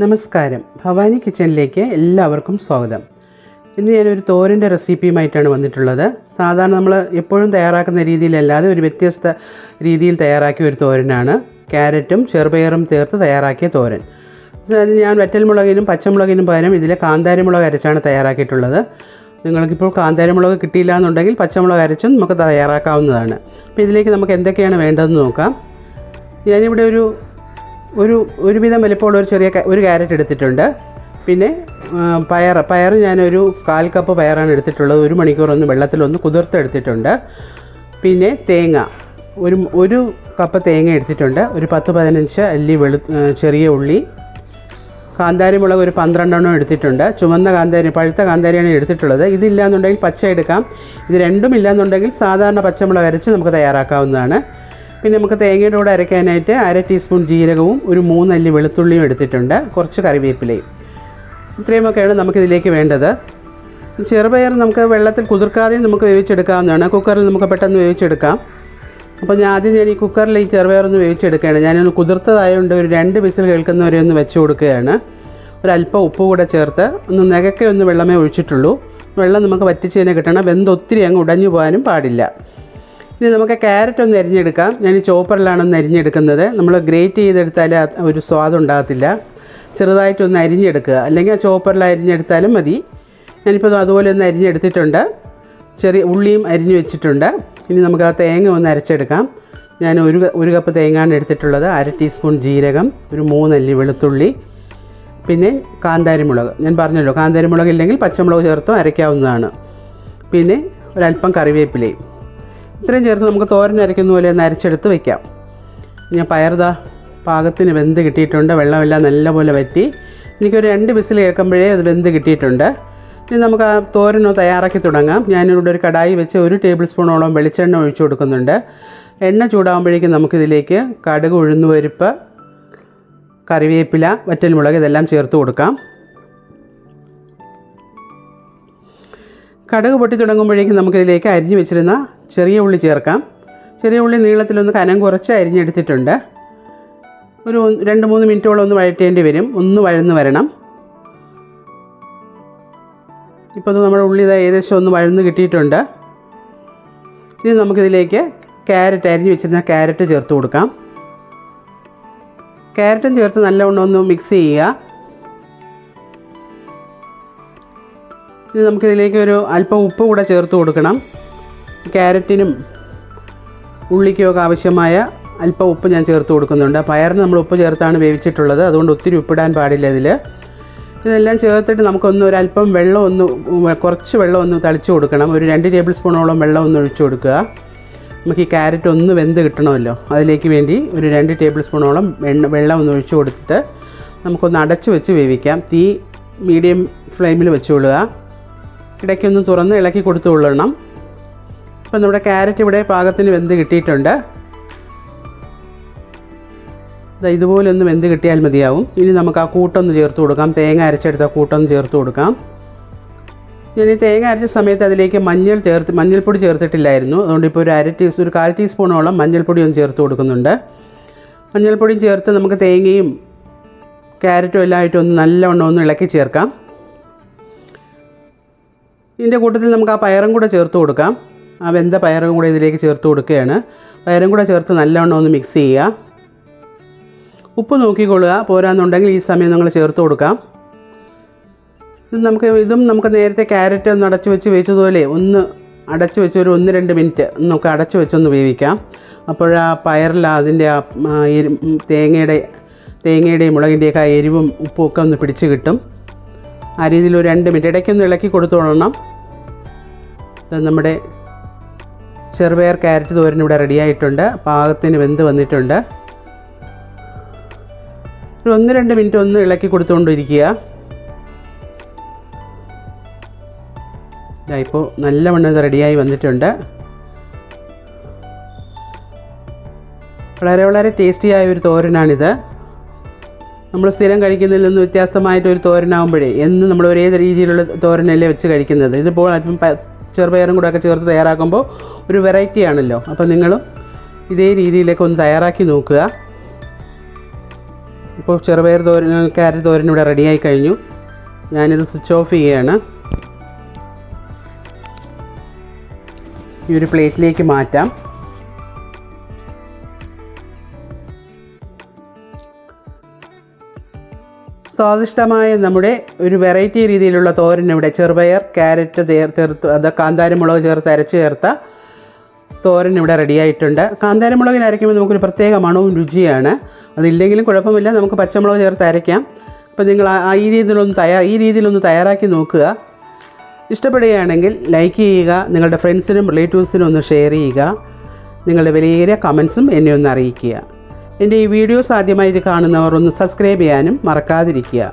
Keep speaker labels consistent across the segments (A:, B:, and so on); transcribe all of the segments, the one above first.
A: നമസ്കാരം. ഭവാനി കിച്ചണിലേക്ക് എല്ലാവർക്കും സ്വാഗതം. ഇന്ന് ഞാനൊരു തോരന്റെ റെസിപ്പിയുമായിട്ടാണ് വന്നിട്ടുള്ളത്. സാധാരണ നമ്മൾ എപ്പോഴും തയ്യാറാക്കുന്ന രീതിയിലല്ലാതെ ഒരു വ്യത്യസ്ത രീതിയിൽ തയ്യാറാക്കിയ ഒരു തോരനാണ്. ക്യാരറ്റും ചെറുപയറും ചേർത്ത് തയ്യാറാക്കിയ തോരൻ. ഞാൻ വറ്റൽമുളകിനും പച്ചമുളകിനും പകരം ഇതിലെ കാന്താരിമുളക് അരച്ചാണ് തയ്യാറാക്കിയിട്ടുള്ളത്. നിങ്ങൾക്കിപ്പോൾ കാന്താരിമുളക് കിട്ടിയില്ല എന്നുണ്ടെങ്കിൽ പച്ചമുളക് അരച്ചും നമുക്ക് തയ്യാറാക്കാവുന്നതാണ്. അപ്പോൾ ഇതിലേക്ക് നമുക്ക് എന്തൊക്കെയാണ് വേണ്ടതെന്ന് നോക്കാം. ഞാനിവിടെ ഒരു ഒരു ഒരുവിധം വലിപ്പമുള്ള ഒരു ചെറിയ ഒരു ക്യാരറ്റ് എടുത്തിട്ടുണ്ട്. പിന്നെ പയർ പയർ ഞാനൊരു കാൽ കപ്പ് പയറാണ് എടുത്തിട്ടുള്ളത്. ഒരു മണിക്കൂറൊന്ന് വെള്ളത്തിലൊന്ന് കുതിർത്തെടുത്തിട്ടുണ്ട്. പിന്നെ തേങ്ങ. ഒരു ഒരു കപ്പ് തേങ്ങ എടുത്തിട്ടുണ്ട്. ഒരു പത്ത് പതിനഞ്ച് അല്ലി വെളു ചെറിയ ഉള്ളി. കാന്താരി മുളക് ഒരു പന്ത്രണ്ടെണ്ണം എടുത്തിട്ടുണ്ട്. ചുമന്ന കാന്താരി പഴുത്ത കാന്താരിയാണ് എടുത്തിട്ടുള്ളത്. ഇതില്ലാന്നുണ്ടെങ്കിൽ പച്ച എടുക്കാം. ഇത് രണ്ടും ഇല്ലാന്നുണ്ടെങ്കിൽ സാധാരണ പച്ചമുളക് അരച്ച് നമുക്ക് തയ്യാറാക്കാവുന്നതാണ്. പിന്നെ നമുക്ക് തേങ്ങയുടെ കൂടെ അരയ്ക്കാനായിട്ട് അര ടീസ്പൂൺ ജീരകവും ഒരു മൂന്നല്ലി വെളുത്തുള്ളിയും എടുത്തിട്ടുണ്ട്. കുറച്ച് കറിവേപ്പിലയും. ഇത്രയുമൊക്കെയാണ് നമുക്കിതിലേക്ക് വേണ്ടത്. ചെറുപയർ നമുക്ക് വെള്ളത്തിൽ കുതിർക്കാതെയും നമുക്ക് വേവിച്ചെടുക്കാവുന്നതാണ്. കുക്കറിൽ നമുക്ക് പെട്ടെന്ന് വേവിച്ചെടുക്കാം. അപ്പോൾ ഞാൻ ആദ്യം ഞാൻ ഈ കുക്കറിൽ ഈ ചെറുപയറൊന്ന് വേവിച്ചെടുക്കുകയാണ്. ഞാനൊന്ന് കുതിർത്തതായതുകൊണ്ട് ഒരു രണ്ട് വിസിൽ കേൾക്കുന്നവരെ ഒന്ന് വെച്ച് കൊടുക്കുകയാണ്. ഒരല്പം ഉപ്പ് കൂടെ ചേർത്ത് ഒന്ന് നികക്കെ ഒന്ന് വെള്ളമേ ഒഴിച്ചിട്ടുള്ളൂ. വെള്ളം നമുക്ക് വറ്റിച്ചതിനെ കിട്ടണം. വെന്ത് ഒത്തിരി അങ്ങ് ഉടഞ്ഞു പോകാനും പാടില്ല. ഇനി നമുക്ക് ക്യാരറ്റ് ഒന്ന് അരിഞ്ഞെടുക്കാം. ഞാൻ ഈ ചോപ്പറിലാണ് ഒന്ന് അരിഞ്ഞെടുക്കുന്നത്. നമ്മൾ ഗ്രേറ്റ് ചെയ്തെടുത്താൽ ഒരു സ്വാദം ഉണ്ടാകത്തില്ല. ചെറുതായിട്ടൊന്ന് അരിഞ്ഞെടുക്കുക. അല്ലെങ്കിൽ ആ ചോപ്പറിൽ അരിഞ്ഞെടുത്താലും മതി. ഞാനിപ്പോൾ അതുപോലെ ഒന്ന് അരിഞ്ഞെടുത്തിട്ടുണ്ട്. ചെറിയ ഉള്ളിയും അരിഞ്ഞു വെച്ചിട്ടുണ്ട്. ഇനി നമുക്ക് ആ തേങ്ങ ഒന്ന് അരച്ചെടുക്കാം. ഞാൻ ഒരു ഒരു കപ്പ് തേങ്ങയാണ് എടുത്തിട്ടുള്ളത്. അര ടീസ്പൂൺ ജീരകം ഒരു മൂന്നല്ലി വെളുത്തുള്ളി പിന്നെ കാന്താരിമുളക്. ഞാൻ പറഞ്ഞല്ലോ കാന്താരിമുളക് ഇല്ലെങ്കിൽ പച്ചമുളക് ചേർത്തും അരയ്ക്കാവുന്നതാണ്. പിന്നെ ഒരല്പം കറിവേപ്പിലയും. ഇത്രയും ചേർത്ത് നമുക്ക് തോരൻ അരയ്ക്കുന്ന പോലെ ഒന്ന് അരച്ചെടുത്ത് വയ്ക്കാം ഞാൻ പയർതാ പാകത്തിന് വെന്ത് കിട്ടിയിട്ടുണ്ട്. വെള്ളമെല്ലാം നല്ലപോലെ വറ്റി. എനിക്കൊരു രണ്ട് വിസിൽ കേൾക്കുമ്പോഴേ അത് വെന്ത് കിട്ടിയിട്ടുണ്ട്. ഇനി നമുക്ക് ആ തോരനോ തയ്യാറാക്കി തുടങ്ങാം. ഞാനിവിടെ ഒരു കടായി വെച്ച് ഒരു ടേബിൾ സ്പൂണോളം വെളിച്ചെണ്ണ ഒഴിച്ചു കൊടുക്കുന്നുണ്ട്. എണ്ണ ചൂടാകുമ്പോഴേക്കും നമുക്കിതിലേക്ക് കടുക് ഉഴുന്നുപരിപ്പ് കറിവേപ്പില വറ്റൽമുളക് ഇതെല്ലാം ചേർത്ത് കൊടുക്കാം. കടുക് പൊട്ടി തുടങ്ങുമ്പോഴേക്കും നമുക്കിതിലേക്ക് അരിഞ്ഞു വെച്ചിരുന്ന ചെറിയ ഉള്ളി ചേർക്കാം. ചെറിയ ഉള്ളി നീളത്തിലൊന്ന് കനം കുറച്ച് അരിഞ്ഞെടുത്തിട്ടുണ്ട്. ഒരു രണ്ട് മൂന്ന് മിനിറ്റോളം ഒന്ന് വഴറ്റേണ്ടി വരും. ഒന്ന് വഴന്ന് വരണം. ഇപ്പോൾ ഇത് നമ്മുടെ ഉള്ളി ഏകദേശം ഒന്ന് വഴന്ന് കിട്ടിയിട്ടുണ്ട്. ഇനി നമുക്കിതിലേക്ക് ക്യാരറ്റ് അരിഞ്ഞു വെച്ചിരുന്ന ക്യാരറ്റ് ചേർത്ത് കൊടുക്കാം. ക്യാരറ്റും ചേർത്ത് നല്ലവണ്ണം ഒന്ന് മിക്സ് ചെയ്യുക. ഇനി നമുക്കിതിലേക്ക് ഒരു അല്പം ഉപ്പ് കൂടെ ചേർത്ത് കൊടുക്കണം. ക്യാരറ്റിനും ഉള്ളിക്കുമൊക്കെ ആവശ്യമായ അല്പം ഉപ്പ് ഞാൻ ചേർത്ത് കൊടുക്കുന്നുണ്ട്. പയറിന് നമ്മൾ ഉപ്പ് ചേർത്താണ് വേവിച്ചിട്ടുള്ളത്. അതുകൊണ്ട് ഒത്തിരി ഉപ്പിടാൻ പാടില്ല ഇതിൽ ഇതെല്ലാം ചേർത്തിട്ട് നമുക്കൊന്ന് ഒരു അല്പം വെള്ളം ഒന്ന് കുറച്ച് വെള്ളം ഒന്ന് തളിച്ച് കൊടുക്കണം. ഒരു രണ്ട് ടേബിൾ സ്പൂണോളം വെള്ളം ഒന്ന് ഒഴിച്ചു കൊടുക്കുക. നമുക്ക് ഈ ക്യാരറ്റ് ഒന്ന് വെന്ത് കിട്ടണമല്ലോ. അതിലേക്ക് വേണ്ടി ഒരു രണ്ട് ടേബിൾ സ്പൂണോളം എണ്ണ വെള്ളം ഒന്ന് ഒഴിച്ചു കൊടുത്തിട്ട് നമുക്കൊന്ന് അടച്ച് വെച്ച് വേവിക്കാം. തീ മീഡിയം ഫ്ലെയിമിൽ വെച്ചുകൊള്ളുക ഇടയ്ക്കൊന്ന് തുറന്ന് ഇളക്കി കൊടുത്തു കൊള്ളണം. ഇപ്പം നമ്മുടെ ക്യാരറ്റ് ഇവിടെ പാകത്തിന് വെന്ത് കിട്ടിയിട്ടുണ്ട്. ഇതുപോലെ ഒന്ന് വെന്ത് കിട്ടിയാൽ മതിയാവും. ഇനി നമുക്ക് ആ കൂട്ടൊന്ന് ചേർത്ത് കൊടുക്കാം. തേങ്ങ അരച്ചെടുത്ത കൂട്ടൊന്ന് ചേർത്ത് കൊടുക്കാം. ഞാൻ ഈ തേങ്ങ അരച്ച സമയത്ത് അതിലേക്ക് മഞ്ഞൾ ചേർത്ത് മഞ്ഞൾപ്പൊടി ചേർത്തിട്ടില്ലായിരുന്നു. അതുകൊണ്ട് ഇപ്പോൾ ഒരു അര ടീസ്പൂൺ ഒരു കാൽ ടീസ്പൂണോളം മഞ്ഞൾപ്പൊടി ഒന്ന് ചേർത്ത് കൊടുക്കുന്നുണ്ട്. മഞ്ഞൾപ്പൊടിയും ചേർത്ത് നമുക്ക് തേങ്ങയും ക്യാരറ്റും എല്ലാം ആയിട്ട് ഒന്ന് നല്ലവണ്ണം ഒന്ന് ഇളക്കി ചേർക്കാം. ഇതിന്റെ കൂട്ടത്തിൽ നമുക്ക് ആ പയറും കൂടെ ചേർത്ത് കൊടുക്കാം. ആ വെന്ത പയറും കൂടെ ഇതിലേക്ക് ചേർത്ത് കൊടുക്കുകയാണ്. പയറും കൂടെ ചേർത്ത് നല്ലവണ്ണം ഒന്ന് മിക്സ് ചെയ്യുക. ഉപ്പ് നോക്കിക്കൊള്ളുക. പോരാന്നുണ്ടെങ്കിൽ ഈ സമയം നിങ്ങൾ ചേർത്ത് കൊടുക്കാം. ഇത് നമുക്ക് ഇതും നമുക്ക് നേരത്തെ ക്യാരറ്റ് ഒന്ന് അടച്ചു വെച്ച് വേവിച്ചതുപോലെ ഒന്ന് അടച്ചു വെച്ച് ഒരു ഒന്ന് രണ്ട് മിനിറ്റ് നമുക്ക് അടച്ച് വെച്ചൊന്ന് വേവിക്കാം. അപ്പോൾ ആ പയറിൽ അതിന്റെ ആ തേങ്ങയുടെ തേങ്ങയുടെയും മുളകിന്റെയൊക്കെ ആ എരിവും ഉപ്പും ഒക്കെ ഒന്ന് പിടിച്ച് കിട്ടും. ആ രീതിയിൽ ഒരു രണ്ട് മിനിറ്റ് ഇടയ്ക്കൊന്ന് ഇളക്കി കൊടുത്തോളണം. നമ്മുടെ ചെറുപയർ ക്യാരറ്റ് തോരൻ ഇവിടെ റെഡിയായിട്ടുണ്ട്. പാകത്തിന് വെന്ത് വന്നിട്ടുണ്ട്. ഒരു ഒന്ന് രണ്ട് മിനിറ്റ് ഒന്ന് ഇളക്കി കൊടുത്തുകൊണ്ടിരിക്കുക. ഇപ്പോൾ നല്ല ഇത് റെഡിയായി വന്നിട്ടുണ്ട്. വളരെ വളരെ ടേസ്റ്റിയായ ഒരു തോരനാണിത്. നമ്മൾ സ്ഥിരം കഴിക്കുന്നതിൽ നിന്ന് വ്യത്യസ്തമായിട്ട് തോരനാകുമ്പോഴേ എന്നും നമ്മൾ ഒരേ രീതിയിലുള്ള തോരനല്ലേ വെച്ച് കഴിക്കുന്നത്. ഇതിപ്പോൾ അല്പം ചെറുപയറും കൂടെ ഒക്കെ ചേർത്ത് തയ്യാറാക്കുമ്പോൾ ഒരു വെറൈറ്റി ആണല്ലോ. അപ്പോൾ നിങ്ങളും ഇതേ രീതിയിലേക്ക് ഒന്ന് തയ്യാറാക്കി നോക്കുക. ഇപ്പോൾ ചെറുപയർ തോരൻ ക്യാരറ്റ് തോരൻ ഇവിടെ റെഡിയായി കഴിഞ്ഞു. ഞാനിത് സ്വിച്ച് ഓഫ് ചെയ്യുകയാണ്. ഈ ഒരു പ്ലേറ്റിലേക്ക് മാറ്റാം. സ്വാദിഷ്ടമായ നമ്മുടെ ഒരു വെറൈറ്റി രീതിയിലുള്ള തോരൻ ഇവിടെ. ചെറുപയർ ക്യാരറ്റ് ചേർത്ത് അത് കാന്താരിമുളക് ചേർത്ത് അരച്ച് ചേർത്ത തോരൻ ഇവിടെ റെഡിയായിട്ടുണ്ട് കാന്താരിമുളകിൽ അരയ്ക്കുമ്പോൾ നമുക്കൊരു പ്രത്യേക മണവും രുചിയാണ്. അതില്ലെങ്കിലും കുഴപ്പമില്ല. നമുക്ക് പച്ചമുളക് ചേർത്ത് അരയ്ക്കാം. അപ്പോൾ നിങ്ങൾ ആ ഈ രീതിയിലൊന്ന് തയ്യാർ ഈ രീതിയിലൊന്ന് തയ്യാറാക്കി നോക്കുക. ഇഷ്ടപ്പെടുകയാണെങ്കിൽ ലൈക്ക് ചെയ്യുക. നിങ്ങളുടെ ഫ്രണ്ട്സിനും റിലേറ്റീവ്സിനും ഒന്ന് ഷെയർ ചെയ്യുക. നിങ്ങളുടെ വിലയേറിയ കമൻസും എന്നെ ഒന്ന് അറിയിക്കുക. എന്റെ ഈ വീഡിയോസ് ആദ്യമായിട്ട് കാണുന്നവർ ഒന്ന് സബ്സ്ക്രൈബ് ചെയ്യാനും മറക്കാതിരിക്കുക.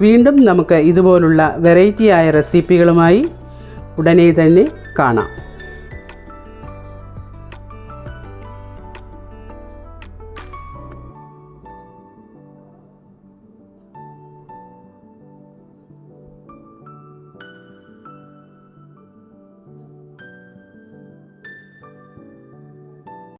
A: വീണ്ടും നമുക്ക് ഇതുപോലുള്ള വെറൈറ്റിയായ റെസിപ്പികളുമായി ഉടനെ തന്നെ കാണാം.